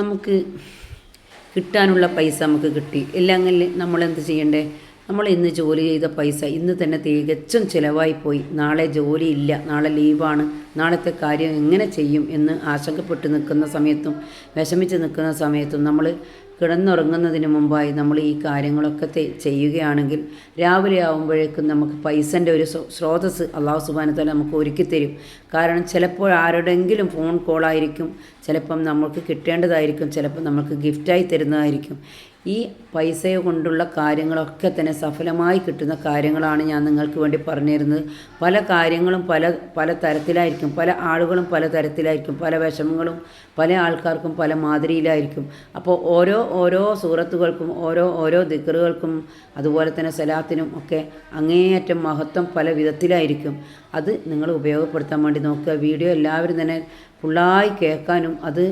നമുക്ക് കിട്ടാനുള്ള പൈസ നമുക്ക് കിട്ടി. ഇല്ലെങ്കിൽ നമ്മൾ എന്ത് ചെയ്യണ്ടേ? നമ്മൾ ഇന്ന് ജോലി ചെയ്ത പൈസ ഇന്ന് തന്നെ തികച്ചും ചിലവായി പോയി. നാളെ ജോലി ഇല്ല. നാളെ ലീവാണ് നാളത്തെ കാര്യം എങ്ങനെ ചെയ്യും എന്ന് ആശങ്കപ്പെട്ട് നിൽക്കുന്ന സമയത്തും വിഷമിച്ച് നിൽക്കുന്ന സമയത്തും നമ്മൾ കിടന്നുറങ്ങുന്നതിന് മുമ്പായി നമ്മൾ ഈ കാര്യങ്ങളൊക്കെ ചെയ്യുകയാണെങ്കിൽ രാവിലെ ആകുമ്പോഴേക്കും നമുക്ക് പൈസന്റെ ഒരു സ്രോതസ് അള്ളാഹു സുബാനത്തല നമുക്ക് ഒരുക്കി തരും. കാരണം ചിലപ്പോൾ ആരുടെങ്കിലും ഫോൺ കോളായിരിക്കും. ചിലപ്പം നമുക്ക് കിട്ടേണ്ടതായിരിക്കും. ചിലപ്പോൾ നമുക്ക് ഗിഫ്റ്റായി തരുന്നതായിരിക്കും. ഈ പൈസ കൊണ്ടുള്ള കാര്യങ്ങളൊക്കെ തന്നെ സഫലമായി കിട്ടുന്ന കാര്യങ്ങളാണ് ഞാൻ നിങ്ങൾക്ക് വേണ്ടി പറഞ്ഞു തരുന്നത് പല കാര്യങ്ങളും പല പല തരത്തിലായിരിക്കും. പല ആളുകളും പല തരത്തിലായിരിക്കും. പല വിഷമങ്ങളും പല ആൾക്കാർക്കും പല മാതിരിയിലായിരിക്കും. അപ്പോൾ ഓരോ ഓരോ സൂറത്തുകൾക്കും ഓരോ ഓരോ ദിക്കറുകൾക്കും അതുപോലെ തന്നെ സലാത്തിനും ഒക്കെ അങ്ങേയറ്റം മഹത്വം പല വിധത്തിലായിരിക്കും. അത് നിങ്ങൾ ഉപയോഗപ്പെടുത്താൻ വേണ്ടി നോക്കുക. വീഡിയോ എല്ലാവരും തന്നെ ഫുള്ളായി കേൾക്കാനും അത്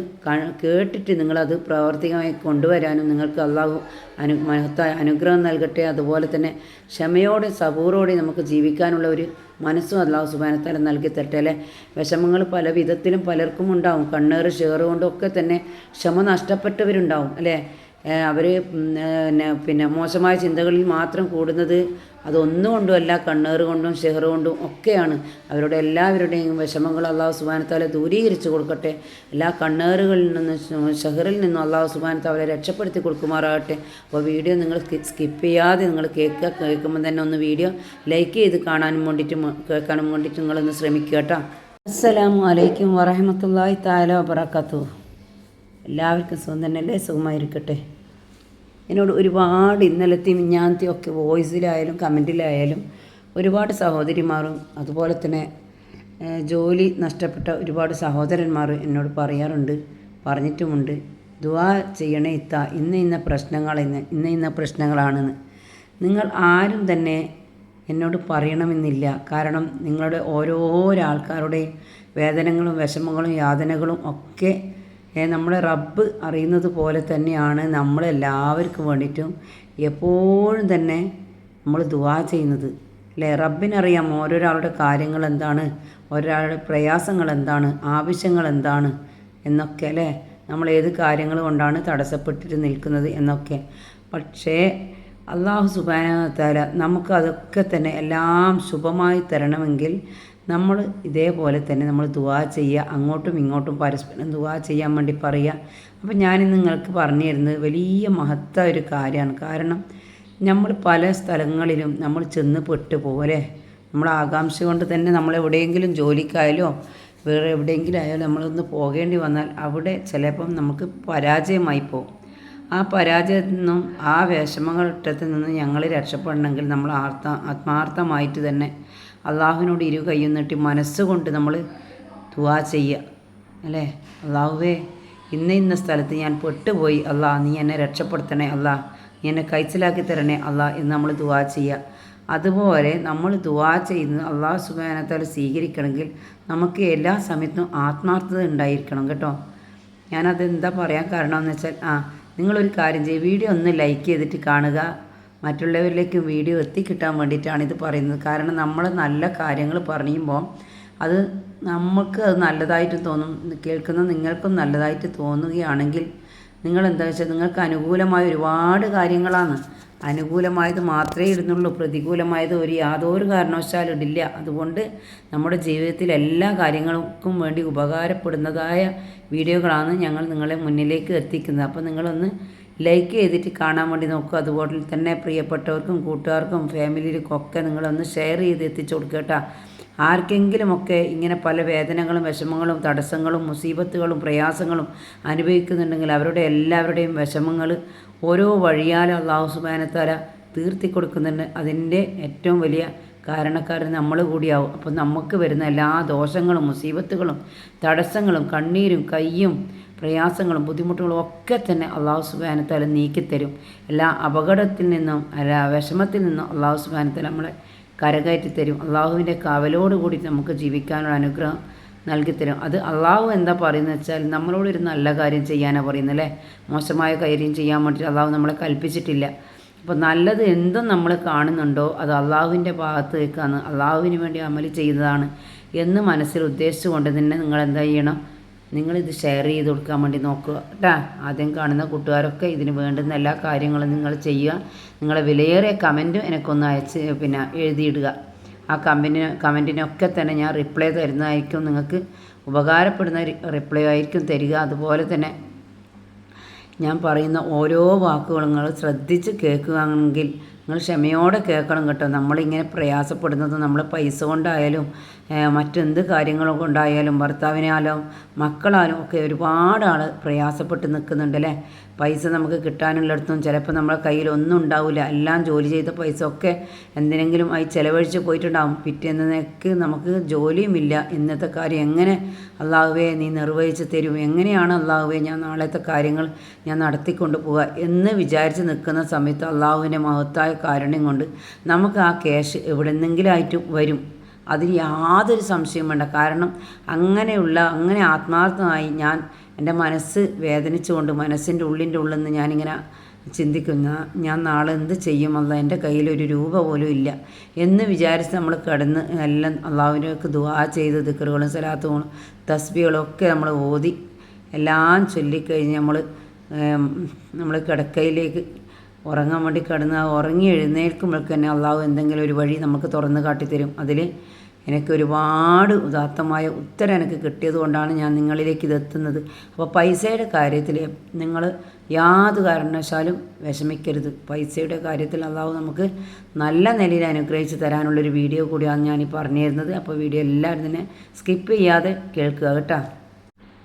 കേട്ടിട്ട് നിങ്ങളത് പ്രാവർത്തികമായി കൊണ്ടുവരാനും നിങ്ങൾക്ക് അള്ളാഹു അനു മഹത്തായ അനുഗ്രഹം നൽകട്ടെ. അതുപോലെ തന്നെ ക്ഷമയോടെ സബൂറോടെ നമുക്ക് ജീവിക്കാനുള്ള ഒരു മനസ്സും അള്ളാഹു സുബാനത്താലും നൽകി തരട്ടെ അല്ലേ? വിഷമങ്ങൾ പല വിധത്തിലും പലർക്കും ഉണ്ടാവും. കണ്ണേറ് ഷെയർ കൊണ്ടൊക്കെ തന്നെ ക്ഷമ നഷ്ടപ്പെട്ടവരുണ്ടാവും അല്ലേ? അവർ പിന്നെ മോശമായ ചിന്തകളിൽ മാത്രം കൂടുന്നത് അതൊന്നും കൊണ്ടുമല്ല കണ്ണേറ് കൊണ്ടും ഷെഹർ കൊണ്ടും ഒക്കെയാണ്. അവരുടെ എല്ലാവരുടെയും വിഷമങ്ങൾ അള്ളാഹു സുബാനത്താലെ ദൂരീകരിച്ചു കൊടുക്കട്ടെ. എല്ലാ കണ്ണേറുകളിൽ നിന്നും ഷെഹറിൽ നിന്നും അള്ളാഹു സുബാനത്താലെ രക്ഷപ്പെടുത്തി കൊടുക്കുമാറാകട്ടെ. അപ്പോൾ വീഡിയോ നിങ്ങൾ സ്കിപ്പ് ചെയ്യാതെ നിങ്ങൾ കേൾക്കുക. കേൾക്കുമ്പോൾ തന്നെ ഒന്ന് വീഡിയോ ലൈക്ക് ചെയ്ത് കാണാനും വേണ്ടിയിട്ട് കേൾക്കാനും വേണ്ടിയിട്ട് നിങ്ങളൊന്ന് ശ്രമിക്കുക കേട്ടോ. അസ്സലാമു അലൈക്കും വറഹമത്തല്ലാഹി താല വബറകാതുഹു. എല്ലാവർക്കും സുഖം തന്നെയല്ലേ സുഖമായിരിക്കട്ടെ. എന്നോട് ഒരുപാട് ഇന്നലത്തെയും മിഞ്ഞാന്തി ഒക്കെ വോയിസിലായാലും കമന്റിലായാലും ഒരുപാട് സഹോദരിമാരും അതുപോലെ തന്നെ ജോലി നഷ്ടപ്പെട്ട ഒരുപാട് സഹോദരന്മാർ എന്നോട് പറയാറുണ്ട് പറഞ്ഞിട്ടുമുണ്ട്. ദുവാ ചെയ്യണേ ഇത്ത ഇന്ന ഇന്ന പ്രശ്നങ്ങൾ ഇന്ന് ഇന്ന പ്രശ്നങ്ങളാണെന്ന്. നിങ്ങൾ ആരും തന്നെ എന്നോട് പറയണമെന്നില്ല. കാരണം നിങ്ങളുടെ ഓരോ ആൾക്കാരുടെയും വേദനകളും വിഷമങ്ങളും യാതനകളും ഒക്കെ നമ്മളെ റബ്ബ് അറിയുന്നത് പോലെ തന്നെയാണ് നമ്മളെല്ലാവർക്കും വേണ്ടിയിട്ടും എപ്പോഴും തന്നെ നമ്മൾ ദുവാ ചെയ്യുന്നത്. അല്ലേ? റബ്ബിനറിയാം ഓരോരാളുടെ കാര്യങ്ങൾ എന്താണ്? ഒരാളുടെ പ്രയാസങ്ങൾ എന്താണ്? ആവശ്യങ്ങൾ എന്താണ്? എന്നൊക്കെ അല്ലേ? നമ്മൾ ഏത് കാര്യങ്ങൾ കൊണ്ടാണ് തടസ്സപ്പെട്ടിട്ട് നിൽക്കുന്നത് എന്നൊക്കെ. പക്ഷേ അള്ളാഹു സുബാനത്താല നമുക്ക് അതൊക്കെ തന്നെ എല്ലാം ശുഭമായി തരണമെങ്കിൽ നമ്മൾ ഇതേപോലെ തന്നെ നമ്മൾ ദുവാ ചെയ്യുക അങ്ങോട്ടും ഇങ്ങോട്ടും പരസ്പരം ദുവാ ചെയ്യാൻ വേണ്ടി പറയുക ഞാൻ നിങ്ങൾക്ക് പറഞ്ഞു തരുന്നത് വലിയ മഹത്തായ ഒരു കാര്യമാണ്. കാരണം നമ്മൾ പല സ്ഥലങ്ങളിലും നമ്മൾ ചെന്ന് പെട്ടു പോലെ നമ്മൾ ആകാംക്ഷ കൊണ്ട് തന്നെ നമ്മൾ എവിടെയെങ്കിലും ജോലിക്കായാലോ വേറെ എവിടെയെങ്കിലും ആയാലും നമ്മളൊന്ന് പോകേണ്ടി വന്നാൽ അവിടെ ചിലപ്പം നമുക്ക് പരാജയമായി പോകും ആ പരാജയത്തിൽ നിന്നും ആ വിഷമഘട്ടത്തിൽ നിന്നും ഞങ്ങൾ രക്ഷപ്പെടണമെങ്കിൽ നമ്മൾ ആർത്ത ആത്മാർത്ഥമായിട്ട് തന്നെ അള്ളാഹുവിനോട് ഇരു കൈയും നീട്ടി മനസ്സുകൊണ്ട് നമ്മൾ ദുവാ ചെയ്യുക. അല്ലേ? അള്ളാഹുവേ ഇന്ന ഇന്ന സ്ഥലത്ത് ഞാൻ പെട്ടുപോയി. അല്ലാ നീ എന്നെ രക്ഷപ്പെടുത്തണേ അല്ലാ നീ എന്നെ കൈച്ചിലാക്കി തരണേ അല്ലാ എന്ന് നമ്മൾ ദുവാ ചെയ്യുക. അതുപോലെ നമ്മൾ ദുവാ ചെയ്യുന്നത് അള്ളാഹു സുബാനത്താൽ സ്വീകരിക്കണമെങ്കിൽ നമുക്ക് എല്ലാ സമയത്തും ആത്മാർത്ഥത ഉണ്ടായിരിക്കണം കേട്ടോ. ഞാനത് എന്താ പറയാൻ കാരണം എന്ന് വെച്ചാൽ ആ നിങ്ങളൊരു കാര്യം ചെയ്യുക വീഡിയോ ഒന്ന് ലൈക്ക് ചെയ്തിട്ട് കാണുക. മറ്റുള്ളവരിലേക്ക് വീഡിയോ എത്തിക്കിട്ടാൻ വേണ്ടിയിട്ടാണ് ഇത് പറയുന്നത്. കാരണം നമ്മൾ നല്ല കാര്യങ്ങൾ പറയുമ്പോൾ അത് നമുക്ക് അത് നല്ലതായിട്ട് തോന്നും. കേൾക്കുന്ന നിങ്ങൾക്കും നല്ലതായിട്ട് തോന്നുകയാണെങ്കിൽ നിങ്ങൾ എന്താ വെച്ചാൽ നിങ്ങൾക്ക് അനുകൂലമായ ഒരുപാട് കാര്യങ്ങളാണ്. അനുകൂലമായത് മാത്രമേ ഇടുന്നുള്ളൂ പ്രതികൂലമായത് ഒരു യാതൊരു കാരണവശാലും ഇടില്ല. അതുകൊണ്ട് നമ്മുടെ ജീവിതത്തിൽ എല്ലാ കാര്യങ്ങൾക്കും വേണ്ടി ഉപകാരപ്പെടുന്നതായ വീഡിയോകളാണ് ഞങ്ങൾ നിങ്ങളെ മുന്നിലേക്ക് എത്തിക്കുന്നത്. അപ്പോൾ നിങ്ങളൊന്ന് ലൈക്ക് ചെയ്തിട്ട് കാണാൻ വേണ്ടി നോക്കുക. അതുപോലെ തന്നെ പ്രിയപ്പെട്ടവർക്കും കൂട്ടുകാർക്കും ഫാമിലിയിലും ഒക്കെ നിങ്ങളൊന്ന് ഷെയർ ചെയ്ത് എത്തിച്ചു കൊടുക്കുക കേട്ടോ. ആർക്കെങ്കിലുമൊക്കെ ഇങ്ങനെ പല വേദനകളും വിഷമങ്ങളും തടസ്സങ്ങളും മുസീബത്തുകളും പ്രയാസങ്ങളും അനുഭവിക്കുന്നുണ്ടെങ്കിൽ അവരുടെ എല്ലാവരുടെയും വിഷമങ്ങൾ ഓരോ വഴിയാലും അള്ളാഹു സുബാനത്താല തീർത്തി കൊടുക്കുന്നുണ്ട് അതിന്റെ ഏറ്റവും വലിയ കാരണക്കാരൻ നമ്മൾ കൂടിയാവും. അപ്പം നമുക്ക് വരുന്ന എല്ലാ ദോഷങ്ങളും മുസീബത്തുകളും തടസ്സങ്ങളും കണ്ണീരും കയ്യും പ്രയാസങ്ങളും ബുദ്ധിമുട്ടുകളും ഒക്കെ തന്നെ അള്ളാഹു സുബാനത്താല നീക്കിത്തരും. എല്ലാ അപകടത്തിൽ നിന്നും എല്ലാ വിഷമത്തിൽ നിന്നും അള്ളാഹു സുബാനത്തെ നമ്മളെ കരകയറ്റി തരും. അള്ളാഹുവിന്റെ കാവലോടുകൂടി നമുക്ക് ജീവിക്കാനുള്ള അനുഗ്രഹം നൽകിത്തരും അത് അള്ളാഹു എന്താ പറയുന്നത് വെച്ചാൽ നമ്മളോടൊരു നല്ല കാര്യം ചെയ്യാനാണ് പറയുന്നത് അല്ലേ? മോശമായ കാര്യം ചെയ്യാൻ വേണ്ടിയിട്ട് അള്ളാഹു നമ്മളെ കൽപ്പിച്ചിട്ടില്ല. അപ്പോൾ നല്ലത് എന്തും നമ്മൾ കാണുന്നുണ്ടോ അത് അള്ളാഹുവിന്റെ ഭാഗത്ത് വെക്കാന്ന് അള്ളാഹുവിന് വേണ്ടി അമൽ ചെയ്തതാണ് എന്ന് മനസ്സിൽ ഉദ്ദേശിച്ചുകൊണ്ട് തന്നെ നിങ്ങൾ എന്താ ചെയ്യണം? നിങ്ങളിത് ഷെയർ ചെയ്ത് കൊടുക്കാൻ വേണ്ടി നോക്കുക കേട്ടാ ആദ്യം കാണുന്ന കൂട്ടുകാരൊക്കെ ഇതിന് വേണ്ടുന്ന എല്ലാ കാര്യങ്ങളും നിങ്ങൾ ചെയ്യുക. നിങ്ങളെ വിലയേറിയ കമന്റും എനിക്കൊന്ന് അയച്ച് പിന്നെ എഴുതിയിടുക. ആ കമന്റിന് കമന്റിനൊക്കെ തന്നെ ഞാൻ റിപ്ലൈ തരുന്നതായിരിക്കും. നിങ്ങൾക്ക് ഉപകാരപ്പെടുന്ന റിപ്ലൈ ആയിരിക്കും തരിക. അതുപോലെ തന്നെ ഞാൻ പറയുന്ന ഓരോ വാക്കുകളും നിങ്ങൾ ശ്രദ്ധിച്ച് കേൾക്കുകയാണെങ്കിൽ നിങ്ങൾ ക്ഷമയോടെ കേൾക്കണം കേട്ടോ. നമ്മളിങ്ങനെ പ്രയാസപ്പെടുന്നത് നമ്മൾ പൈസ കൊണ്ടായാലും മറ്റെന്ത് കാര്യങ്ങളും കൊണ്ടായാലും ഭർത്താവിനാലും മക്കളാലും ഒക്കെ ഒരുപാട് ആൾ പ്രയാസപ്പെട്ട് നിൽക്കുന്നുണ്ട് അല്ലേ? പൈസ നമുക്ക് കിട്ടാനുള്ളിടത്തും ചിലപ്പോൾ നമ്മളെ കയ്യിൽ ഒന്നും ഉണ്ടാവില്ല എല്ലാം ജോലി ചെയ്ത പൈസ ഒക്കെ എന്തിനെങ്കിലും ആയി ചിലവഴിച്ച് പോയിട്ടുണ്ടാവും. പിറ്റേന്നേക്ക് നമുക്ക് ജോലിയുമില്ല ഇന്നത്തെ കാര്യം എങ്ങനെ അള്ളാഹുവെ നീ നിർവഹിച്ച് തരും? എങ്ങനെയാണ് അള്ളാഹുവെ ഞാൻ നാളത്തെ കാര്യങ്ങൾ ഞാൻ നടത്തിക്കൊണ്ട് പോവുക എന്ന് വിചാരിച്ച് നിൽക്കുന്ന സമയത്ത് അള്ളാഹുവിന്റെ മഹത്തായ കാരുണ്യം കൊണ്ട് നമുക്ക് ആ ക്യാഷ് എവിടെ നിന്നെങ്കിലായിട്ട് വരും. അതിന് യാതൊരു സംശയം വേണ്ട. കാരണം അങ്ങനെയുള്ള അങ്ങനെ ആത്മാർത്ഥമായി ഞാൻ എന്റെ മനസ്സ് വേദനിച്ചുകൊണ്ട് മനസ്സിന്റെ ഉള്ളിന്റെ ഉള്ളിൽ നിന്ന് ഞാനിങ്ങനെ ചിന്തിക്കുന്ന ഞാൻ നാളെ എന്ത് ചെയ്യുമല്ല എന്റെ കയ്യിലൊരു രൂപ പോലും ഇല്ല. എന്ന് വിചാരിച്ച് നമ്മൾ കിടന്ന് എല്ലാം അള്ളാഹുവിനൊക്കെ ദുവാ ചെയ്ത് ദിക്കറുകളും സലാത്തുകളും തസ്ബികളും ഒക്കെ നമ്മൾ ഓതി എല്ലാം ചൊല്ലിക്കഴിഞ്ഞ് നമ്മൾ നമ്മൾ കിടക്കയിലേക്ക് ഉറങ്ങാൻ വേണ്ടി കിടന്ന് ഉറങ്ങി എഴുന്നേൽക്കുമ്പോഴേക്ക് തന്നെ അള്ളാഹു എന്തെങ്കിലും ഒരു വഴി നമുക്ക് തുറന്ന് കാട്ടിത്തരും. അതിൽ എനിക്ക് ഒരുപാട് ഉദാത്തമായ ഉത്തരം എനിക്ക് കിട്ടിയത് കൊണ്ടാണ് ഞാൻ നിങ്ങളിലേക്ക് ഇതെത്തുന്നത് അപ്പോൾ പൈസയുടെ കാര്യത്തിൽ നിങ്ങൾ യാതൊരു കാരണവശാലും വിഷമിക്കരുത്. പൈസയുടെ കാര്യത്തിൽ അള്ളാഹു നമുക്ക് നല്ല നിലയിൽ അനുഗ്രഹിച്ച് തരാനുള്ളൊരു വീഡിയോ കൂടിയാണ് ഞാൻ ഈ പറഞ്ഞു അപ്പോൾ വീഡിയോ എല്ലാവരും തന്നെ സ്കിപ്പ് ചെയ്യാതെ കേൾക്കുക കേട്ടോ.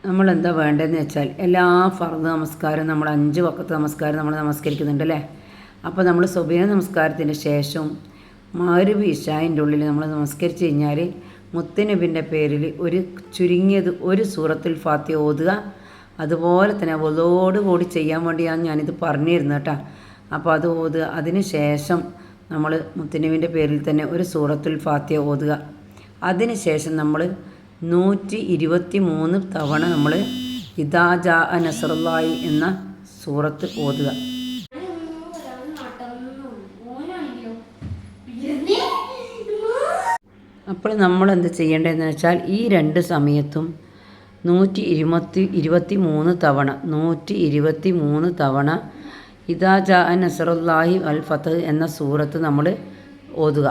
നമ്മൾ എന്താ വേണ്ടതെന്ന് വെച്ചാൽ എല്ലാ ഫർദ് നമസ്കാരം നമ്മൾ അഞ്ച് വക്കത്ത് നമസ്കാരം നമ്മൾ നമസ്കരിക്കുന്നുണ്ട് അല്ലേ? അപ്പോൾ നമ്മൾ സുബൈന നമസ്കാരത്തിന് ശേഷം മാരുവി ഇഷായിന്റെ ഉള്ളിൽ നമ്മൾ നമസ്കരിച്ച് കഴിഞ്ഞാൽ മുത്തനബിന്റെ പേരിൽ ഒരു ചുരുങ്ങിയത് ഒരു സൂറത്തിൽ ഫാത്തി ഓതുക. അതുപോലെ തന്നെ കൂടി ചെയ്യാൻ വേണ്ടിയാണ് ഞാനിത് പറഞ്ഞു തരുന്നത് കേട്ടോ. അപ്പോൾ അത് ഓതുക. അതിന് ശേഷം നമ്മൾ മുത്തനബിന്റെ പേരിൽ തന്നെ ഒരു സൂറത്തുൽ ഫാത്തിയ ഓതുക. അതിന് ശേഷം നമ്മൾ നൂറ്റി ഇരുപത്തി മൂന്ന് തവണ നമ്മൾ ഇദാ ജാ നസറുല്ലായി എന്ന സൂറത്ത് ഓതുക. അപ്പോൾ നമ്മൾ എന്ത് ചെയ്യേണ്ടതെന്ന് വെച്ചാൽ ഈ രണ്ട് സമയത്തും നൂറ്റി ഇരുപത്തി ഇരുപത്തി മൂന്ന് തവണ നൂറ്റി ഇരുപത്തി മൂന്ന് തവണ ഇദാ ജാ നസറുല്ലാഹി അൽ ഫത്ത് എന്ന സൂറത്ത് നമ്മൾ ഓതുക.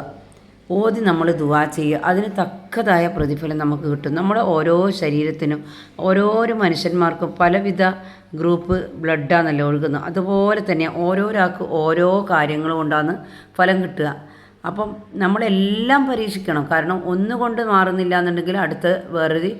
ഓതി നമ്മൾ ദുവാ ചെയ്യുക. അതിന് തക്കതായ പ്രതിഫലം നമുക്ക് കിട്ടും. നമ്മുടെ ഓരോ ശരീരത്തിനും ഓരോരോ മനുഷ്യന്മാർക്കും പലവിധ ഗ്രൂപ്പ് ബ്ലഡാണല്ലോ ഒഴുകുന്നത്. അതുപോലെ തന്നെ ഓരോരാൾക്ക് ഓരോ കാര്യങ്ങളും കൊണ്ടാണ് ഫലം കിട്ടുക. അപ്പം നമ്മളെല്ലാം പരീക്ഷിക്കണം. കാരണം ഒന്നുകൊണ്ട് മാറുന്നില്ല എന്നുണ്ടെങ്കിൽ അടുത്ത വേറൊരു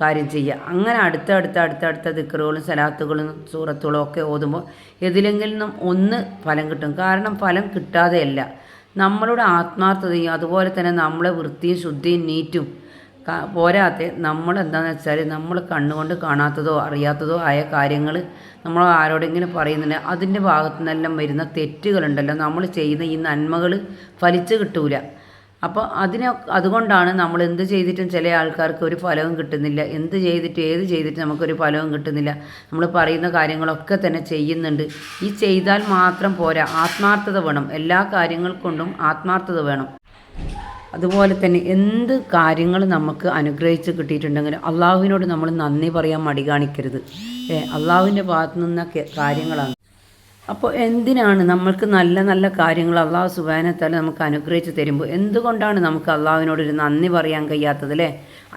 കാര്യം ചെയ്യുക. അങ്ങനെ അടുത്ത അടുത്ത അടുത്ത അടുത്ത ദിക്കറുകളും സലാത്തുകളും സൂറത്തുകളും ഒക്കെ ഓതുമ്പോൾ എതിലെങ്കിലും ഒന്ന് ഫലം കിട്ടും. കാരണം ഫലം കിട്ടാതെയല്ല. നമ്മളുടെ ആത്മാർത്ഥതയും അതുപോലെ തന്നെ നമ്മളെ വൃത്തിയും ശുദ്ധിയും നീറ്റും പോരാതെ നമ്മൾ എന്താണെന്ന് വെച്ചാൽ നമ്മൾ കണ്ണുകൊണ്ട് കാണാത്തതോ അറിയാത്തതോ ആയ കാര്യങ്ങൾ നമ്മൾ ആരോടെങ്കിലും പറയുന്നുണ്ട് അതിന്റെ ഭാഗത്തു നിന്നെല്ലാം വരുന്ന തെറ്റുകളുണ്ടല്ലോ. നമ്മൾ ചെയ്യുന്ന ഈ നന്മകൾ ഫലിച്ചു കിട്ടൂല. അപ്പോൾ അതിനെ അതുകൊണ്ടാണ് നമ്മൾ എന്ത് ചെയ്തിട്ടും ചില ആൾക്കാർക്ക് ഒരു ഫലവും കിട്ടുന്നില്ല. എന്ത് ചെയ്തിട്ട് ഏത് ചെയ്തിട്ട് നമുക്കൊരു ഫലവും കിട്ടുന്നില്ല. നമ്മൾ പറയുന്ന കാര്യങ്ങളൊക്കെ തന്നെ ചെയ്യുന്നുണ്ട്. ഈ ചെയ്താൽ മാത്രം പോരാ. ആത്മാർത്ഥത വേണം. എല്ലാ കാര്യങ്ങൾ കൊണ്ടും ആത്മാർത്ഥത വേണം. അതുപോലെ തന്നെ എന്ത് കാര്യങ്ങൾ നമുക്ക് അനുഗ്രഹിച്ച് കിട്ടിയിട്ടുണ്ടെങ്കിലും അള്ളാഹുവിനോട് നമ്മൾ നന്ദി പറയാൻ മടി കാണിക്കരുത്. അള്ളാഹുവിന്റെ ഭാഗത്തു നിന്നൊക്കെ കാര്യങ്ങളാണ്. അപ്പോൾ എന്തിനാണ് നമ്മൾക്ക് നല്ല നല്ല കാര്യങ്ങൾ അള്ളാഹു സുബാനത്താൽ നമുക്ക് അനുഗ്രഹിച്ച് തരുമ്പോൾ? എന്തുകൊണ്ടാണ് നമുക്ക് അള്ളാഹുവിനോടൊരു നന്ദി പറയാൻ കഴിയാത്തത് അല്ലേ?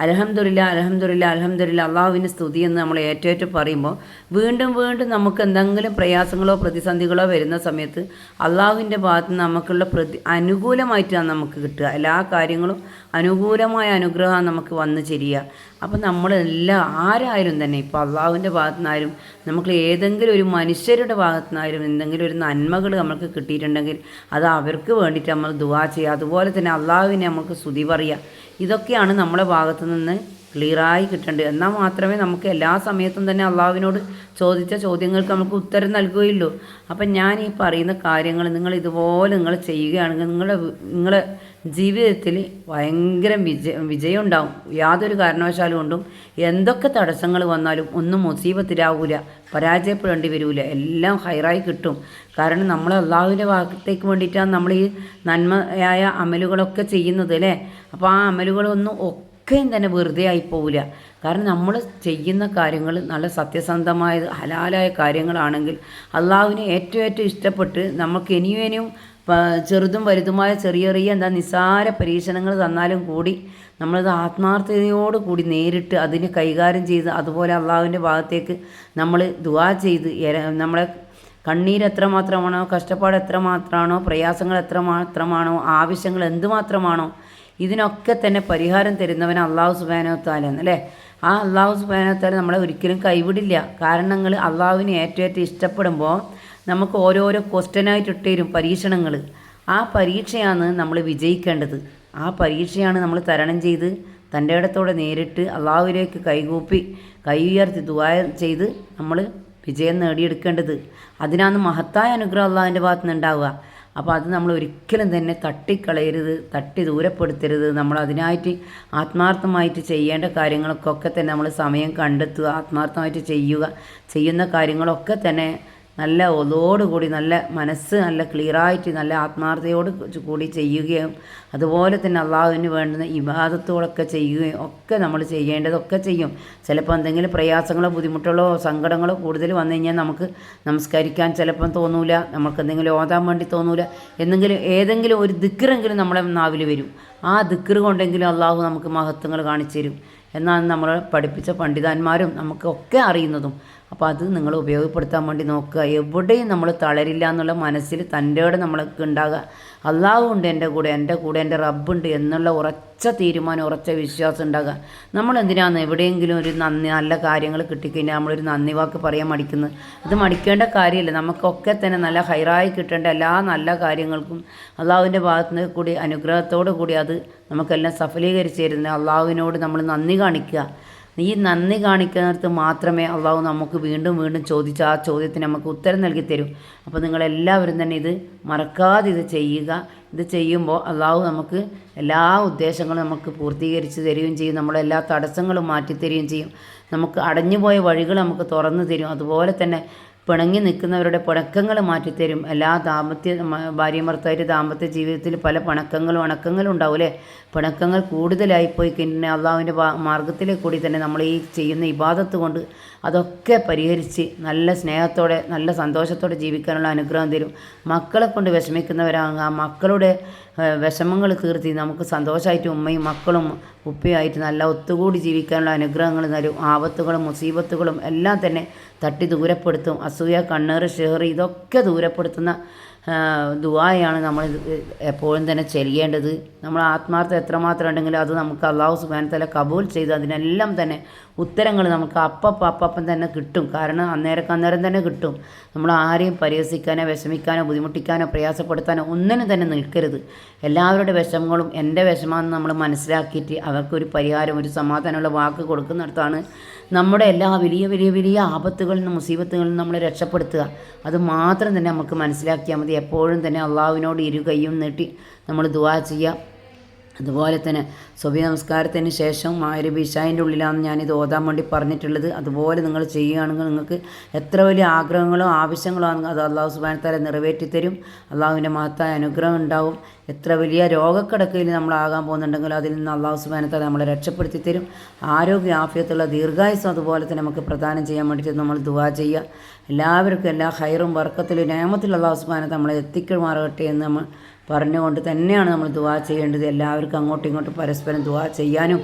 അലഹമ്മദില്ല അലഹമ്മദില്ല അലഹമ്മദില്ല അള്ളാഹുവിന്റെ സ്തുതി എന്ന് നമ്മൾ ഏറ്റേറ്റം പറയുമ്പോൾ വീണ്ടും വീണ്ടും നമുക്ക് എന്തെങ്കിലും പ്രയാസങ്ങളോ പ്രതിസന്ധികളോ വരുന്ന സമയത്ത് അള്ളാഹുവിന്റെ ഭാഗത്ത് നിന്ന് നമുക്കുള്ള പ്രതി അനുകൂലമായിട്ടാണ് നമുക്ക് കിട്ടുക. എല്ലാ കാര്യങ്ങളും അനുകൂലമായ അനുഗ്രഹം നമുക്ക് വന്നു ചേരുക. അപ്പം നമ്മളെല്ലാം ആരായാലും തന്നെ ഇപ്പോൾ അള്ളാഹുവിന്റെ ഭാഗത്തു നിന്നായാലും നമുക്ക് ഏതെങ്കിലും ഒരു മനുഷ്യരുടെ ഭാഗത്തു നിന്നായാലും എന്തെങ്കിലും ഒരു നന്മകൾ നമുക്ക് കിട്ടിയിട്ടുണ്ടെങ്കിൽ അത് അവർക്ക് വേണ്ടിയിട്ട് നമ്മൾ ദുവാ ചെയ്യുക. അതുപോലെ തന്നെ അള്ളാഹുവിനെ നമുക്ക് സ്തുതി പറയുക. ഇതൊക്കെയാണ് നമ്മുടെ ഭാഗത്തു നിന്ന് ക്ലിയറായി കിട്ടേണ്ടത്. എന്നാൽ മാത്രമേ നമുക്ക് എല്ലാ സമയത്തും തന്നെ അള്ളാഹുവിനോട് ചോദിച്ച ചോദ്യങ്ങൾക്ക് നമുക്ക് ഉത്തരം നൽകുകയുള്ളൂ. അപ്പം ഞാൻ ഈ പറയുന്ന കാര്യങ്ങൾ നിങ്ങൾ ഇതുപോലെ നിങ്ങൾ ചെയ്യുകയാണെങ്കിൽ നിങ്ങളുടെ നിങ്ങളുടെ ജീവിതത്തിൽ ഭയങ്കര വിജയ വിജയം ഉണ്ടാവും യാതൊരു കാരണവശാലും കൊണ്ടും എന്തൊക്കെ തടസ്സങ്ങൾ വന്നാലും ഒന്നും മുസീബത്തിലാവൂല പരാജയപ്പെടേണ്ടി വരില്ല എല്ലാം ഹൈറായി കിട്ടും. കാരണം നമ്മൾ അള്ളാഹുവിന്റെ ഭാഗത്തേക്ക് വേണ്ടിയിട്ടാണ് നമ്മൾ ഈ നന്മയായ അമലുകളൊക്കെ ചെയ്യുന്നത് അല്ലേ? അപ്പോൾ ആ അമലുകളൊന്നും ഒക്കെയും തന്നെ വെറുതെ ആയി പോവില്ല കാരണം നമ്മൾ ചെയ്യുന്ന കാര്യങ്ങൾ നല്ല സത്യസന്ധമായ ഹലാലായ കാര്യങ്ങളാണെങ്കിൽ അള്ളാഹുവിനെ ഏറ്റവും ഏറ്റവും ഇഷ്ടപ്പെട്ട് നമുക്ക് ഇനിയും ചെറുതും വലുതുമായ ചെറിയ ചെറിയ എന്താ നിസ്സാര പരീക്ഷണങ്ങൾ തന്നാലും കൂടി നമ്മളത് ആത്മാർത്ഥതയോട് കൂടി നേരിട്ട് അതിനെ കൈകാര്യം ചെയ്ത് അതുപോലെ അള്ളാഹുവിന്റെ ഭാഗത്തേക്ക് നമ്മൾ ദുവാ ചെയ്ത് നമ്മളെ കണ്ണീർ എത്രമാത്രമാണോ കഷ്ടപ്പാട് എത്രമാത്രമാണോ പ്രയാസങ്ങൾ എത്രമാത്രമാണോ ആവശ്യങ്ങൾ എന്തുമാത്രമാണോ ഇതിനൊക്കെ തന്നെ പരിഹാരം തരുന്നവൻ അള്ളാഹു സുബാനോത്താലെന്ന് അല്ലേ? ആ അള്ളാഹു സുബാനോത്താല നമ്മളെ ഒരിക്കലും കൈവിടില്ല. കാരണങ്ങൾ അള്ളാഹുവിനെ ഏറ്റവും ഏറ്റവും ഇഷ്ടപ്പെടുമ്പോൾ നമുക്ക് ഓരോരോ ക്വസ്റ്റ്യനായിട്ട് ഇട്ടുതരും പരീക്ഷണങ്ങൾ ആ പരീക്ഷയാണ് നമ്മൾ വിജയിക്കേണ്ടത്. ആ പരീക്ഷയാണ് നമ്മൾ തരണം ചെയ്ത് തന്റെ ഇടത്തോടെ നേരിട്ട് അള്ളാഹുവിലേക്ക് കൈകൂപ്പി കൈ ഉയർത്തി ദുവായ ചെയ്ത് നമ്മൾ വിജയം നേടിയെടുക്കേണ്ടത്. അതിനാണ് മഹത്തായ അനുഗ്രഹം അള്ളാഹുവിന്റെ ഭാഗത്തുനിന്ന് ഉണ്ടാവുക അപ്പോൾ അത് നമ്മൾ ഒരിക്കലും തന്നെ തട്ടിക്കളയരുത് തട്ടി ദൂരപ്പെടുത്തരുത്. നമ്മൾ അതിനായിട്ട് ആത്മാർത്ഥമായിട്ട് ചെയ്യേണ്ട കാര്യങ്ങൾക്കൊക്കെ തന്നെ നമ്മൾ സമയം കണ്ടെത്തുക ആത്മാർത്ഥമായിട്ട് ചെയ്യുക ചെയ്യുന്ന കാര്യങ്ങളൊക്കെ തന്നെ നല്ല ഒതോടുകൂടി നല്ല മനസ്സ് നല്ല ക്ലിയറായിട്ട് നല്ല ആത്മാർത്ഥതയോട് കൂടി ചെയ്യുകയും അതുപോലെ തന്നെ അള്ളാഹുവിന് വേണ്ടുന്ന ഇബാദത്തുകളൊക്കെ ചെയ്യുകയും ഒക്കെ നമ്മൾ ചെയ്യേണ്ടതൊക്കെ ചെയ്യും. ചിലപ്പോൾ എന്തെങ്കിലും പ്രയാസങ്ങളോ ബുദ്ധിമുട്ടുകളോ സങ്കടങ്ങളോ കൂടുതൽ വന്നു കഴിഞ്ഞാൽ നമുക്ക് നമസ്കരിക്കാൻ ചിലപ്പം തോന്നൂല നമുക്ക് എന്തെങ്കിലും ഓതാൻ വേണ്ടി തോന്നൂല എന്തെങ്കിലും ഏതെങ്കിലും ഒരു ദിക്കറെങ്കിലും നമ്മളെ നാവിൽ വരും. ആ ദിക്കറ് കൊണ്ടെങ്കിലും അള്ളാഹു നമുക്ക് മഹത്വങ്ങൾ കാണിച്ചു തരും. എന്നാണ് നമ്മൾ പഠിപ്പിച്ച പണ്ഡിതന്മാരും നമുക്കൊക്കെ അറിയുന്നതും. അപ്പോൾ അത് നിങ്ങൾ ഉപയോഗപ്പെടുത്താൻ വേണ്ടി നോക്കുക. എവിടെയും നമ്മൾ തളരില്ല എന്നുള്ള മനസ്സിൽ തന്റെയോടെ നമ്മൾക്ക് ഉണ്ടാകുക. അള്ളാഹുണ്ട് എന്റെ കൂടെ എന്റെ കൂടെ എന്റെ റബ്ബുണ്ട് എന്നുള്ള ഉറച്ച തീരുമാനം ഉറച്ച വിശ്വാസം ഉണ്ടാകുക. നമ്മൾ എന്തിനാണ് എവിടെയെങ്കിലും ഒരു നന്ദി നല്ല കാര്യങ്ങൾ കിട്ടിക്കഴിഞ്ഞാൽ നമ്മളൊരു നന്ദി വാക്ക് പറയാൻ മടിക്കുന്നത്? അത് മടിക്കേണ്ട കാര്യമില്ല. നമുക്കൊക്കെ തന്നെ നല്ല ഹൈറായി കിട്ടേണ്ട എല്ലാ നല്ല കാര്യങ്ങൾക്കും അള്ളാഹുവിന്റെ ഭാഗത്തു കൂടി അനുഗ്രഹത്തോടു കൂടി അത് നമുക്കെല്ലാം സഫലീകരിച്ചു തരുന്നത് അള്ളാഹുവിനോട് നമ്മൾ നന്ദി കാണിക്കുക. ഈ നന്ദി കാണിക്കുന്നിടത്ത് മാത്രമേ അള്ളാഹു നമുക്ക് വീണ്ടും വീണ്ടും ചോദിച്ച ആ ചോദ്യത്തിന് നമുക്ക് ഉത്തരം നൽകി തരും. അപ്പോൾ നിങ്ങളെല്ലാവരും തന്നെ ഇത് മറക്കാതെ ഇത് ചെയ്യുക. ഇത് ചെയ്യുമ്പോൾ അള്ളാഹു നമുക്ക് എല്ലാ ഉദ്ദേശങ്ങളും നമുക്ക് പൂർത്തീകരിച്ച് തരികയും ചെയ്യും. നമ്മളെ എല്ലാ തടസ്സങ്ങളും മാറ്റിത്തരികയും ചെയ്യും. നമുക്ക് അടഞ്ഞുപോയ വഴികൾ നമുക്ക് തുറന്നു തരും. അതുപോലെ തന്നെ പിണങ്ങി നിൽക്കുന്നവരുടെ പിണക്കങ്ങൾ മാറ്റിത്തരും. എല്ലാ ദാമ്പത്യ ഭാര്യ ഭാര്യയും ഭർത്താവിന്റെ ദാമ്പത്യ ജീവിതത്തിൽ പല പിണക്കങ്ങളും അണക്കങ്ങളും ഉണ്ടാവും അല്ലേ? പിണക്കങ്ങൾ കൂടുതലായിപ്പോയി പിന്നെ അള്ളാഹുവിന്റെ മാർഗത്തിലെ കൂടി തന്നെ നമ്മൾ ഈ ചെയ്യുന്ന ഇബാദത്ത് കൊണ്ട് അതൊക്കെ പരിഹരിച്ച് നല്ല സ്നേഹത്തോടെ നല്ല സന്തോഷത്തോടെ ജീവിക്കാനുള്ള അനുഗ്രഹം തരും. മക്കളെ കൊണ്ട് വിഷമിക്കുന്നവരാകുക മക്കളുടെ വിഷമങ്ങൾ തീർത്തി നമുക്ക് സന്തോഷമായിട്ട് ഉമ്മയും മക്കളും ഉപ്പയുമായിട്ട് നല്ല ഒത്തുകൂടി ജീവിക്കാനുള്ള അനുഗ്രഹങ്ങൾ തരും. ആപത്തുകളും മുസീബത്തുകളും എല്ലാം തന്നെ തട്ടി ദൂരപ്പെടുത്തും. അസൂയ കണ്ണേറ് ഷെഹർ ഇതൊക്കെ ദൂരപ്പെടുത്തുന്ന ആ, ദുആയാണ് നമ്മൾ എപ്പോഴും തന്നെ ചെയ്യേണ്ടത്. നമ്മൾ ആത്മാർത്ഥം എത്രമാത്രം ഉണ്ടെങ്കിലും അത് നമുക്ക് അള്ളാഹു സുബാനത്തല കബൂൽ ചെയ്ത് അതിനെല്ലാം തന്നെ ഉത്തരങ്ങൾ നമുക്ക് അപ്പം അപ്പം തന്നെ കിട്ടും. കാരണം അന്നേരക്ക് അന്നേരം തന്നെ കിട്ടും. നമ്മൾ ആരെയും പരിഹസിക്കാനോ വിഷമിക്കാനോ ബുദ്ധിമുട്ടിക്കാനോ പ്രയാസപ്പെടുത്താനോ ഒന്നിനും തന്നെ നിൽക്കരുത്. എല്ലാവരുടെ വിഷമങ്ങളും എന്റെ വിഷമമെന്ന് നമ്മൾ മനസ്സിലാക്കിയിട്ട് അവർക്കൊരു പരിഹാരം ഒരു സമാധാനമുള്ള വാക്ക് കൊടുക്കുന്നിടത്താണ് നമ്മുടെ എല്ലാ വലിയ വലിയ വലിയ ആപത്തുകളിൽ നിന്നും മുസീബത്തുകളിൽ നിന്നും നമ്മളെ രക്ഷപ്പെടുത്തുക. അത് മാത്രം തന്നെ നമുക്ക് മനസ്സിലാക്കിയാൽ മതി. എപ്പോഴും തന്നെ അള്ളാഹുവിനോട് ഇരു കൈയും നീട്ടി നമ്മൾ ദുവാ ചെയ്യുക. അതുപോലെ തന്നെ സ്വഭി നമസ്കാരത്തിന് ശേഷം മായരബി ബിഷായിന്റെ ഉള്ളിലാണ് ഞാനിത് ഓതാൻ വേണ്ടി പറഞ്ഞിട്ടുള്ളത്. അതുപോലെ നിങ്ങൾ ചെയ്യുകയാണെങ്കിൽ നിങ്ങൾക്ക് എത്ര വലിയ ആഗ്രഹങ്ങളോ ആവശ്യങ്ങളോ അത് അള്ളാഹു സുബാനത്താലെ നിറവേറ്റിത്തരും. അള്ളാഹുവിന്റെ മഹത്തായ അനുഗ്രഹം ഉണ്ടാവും. എത്ര വലിയ രോഗക്കിടക്കയിൽ നമ്മളാകാൻ പോകുന്നുണ്ടെങ്കിൽ അതിൽ നിന്ന് അള്ളാഹു സുബാനത്താലെ നമ്മളെ രക്ഷപ്പെടുത്തി തരും ആരോഗ്യ ആഫ്യത്തുള്ള ദീർഘായുസം അതുപോലെ തന്നെ നമുക്ക് പ്രദാനം ചെയ്യാൻ വേണ്ടിയിട്ട് നമ്മൾ ദുവാ ചെയ്യുക. എല്ലാവർക്കും എല്ലാ ഹൈറും വർക്കത്തിലും നിയമത്തിലുള്ള അള്ളാഹു സുബാനത്തെ നമ്മളെ എത്തിക്കുമാറട്ടെ എന്ന് നമ്മൾ പറഞ്ഞുകൊണ്ട് തന്നെയാണ് നമ്മൾ ദുവാ ചെയ്യേണ്ടത്. എല്ലാവർക്കും അങ്ങോട്ടും ഇങ്ങോട്ടും പരസ്പരം ദുവാ ചെയ്യാനും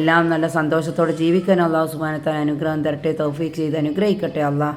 എല്ലാം നല്ല സന്തോഷത്തോടെ ജീവിക്കാനും അള്ളാഹു സുബാനത്താൻ അനുഗ്രഹം തരട്ടെ തൗഫീഖ് ചെയ്ത് അനുഗ്രഹിക്കട്ടെ അള്ളാഹ്